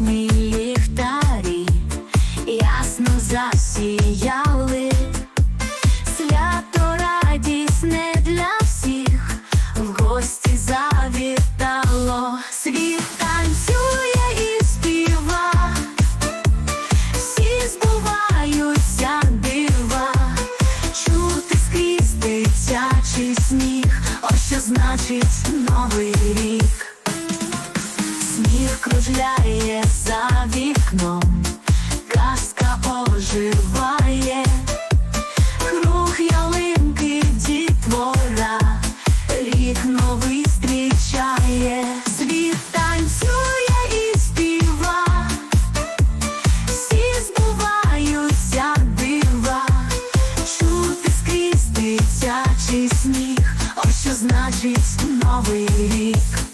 нічні ліхтарі ясно засіяли, свято радісне для всіх, в гості завітало, світ танцює і співа, всі збуваються дива, чути скрізь дитячий сміх, ось що значить новий рік. Сніг кружляє за вікном, казка оживає, круг ялинки дітвора, рік новий зустрічає, світ танцює і співа, всі збуваються дива, чути скрізь дитячий сміх, ось що значить новий рік.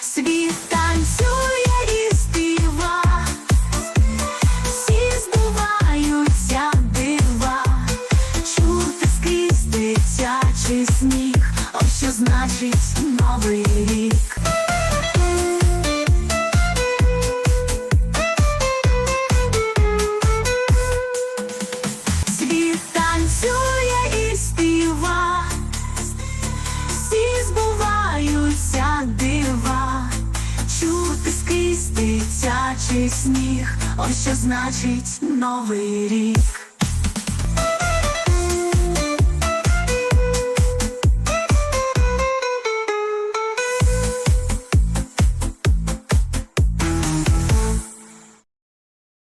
Світ танцює і співа, всі збуваються дива, чути скрізь дитячий сміх, ось що значить новий рік. Скрізь сніг, ось що значить новий рік.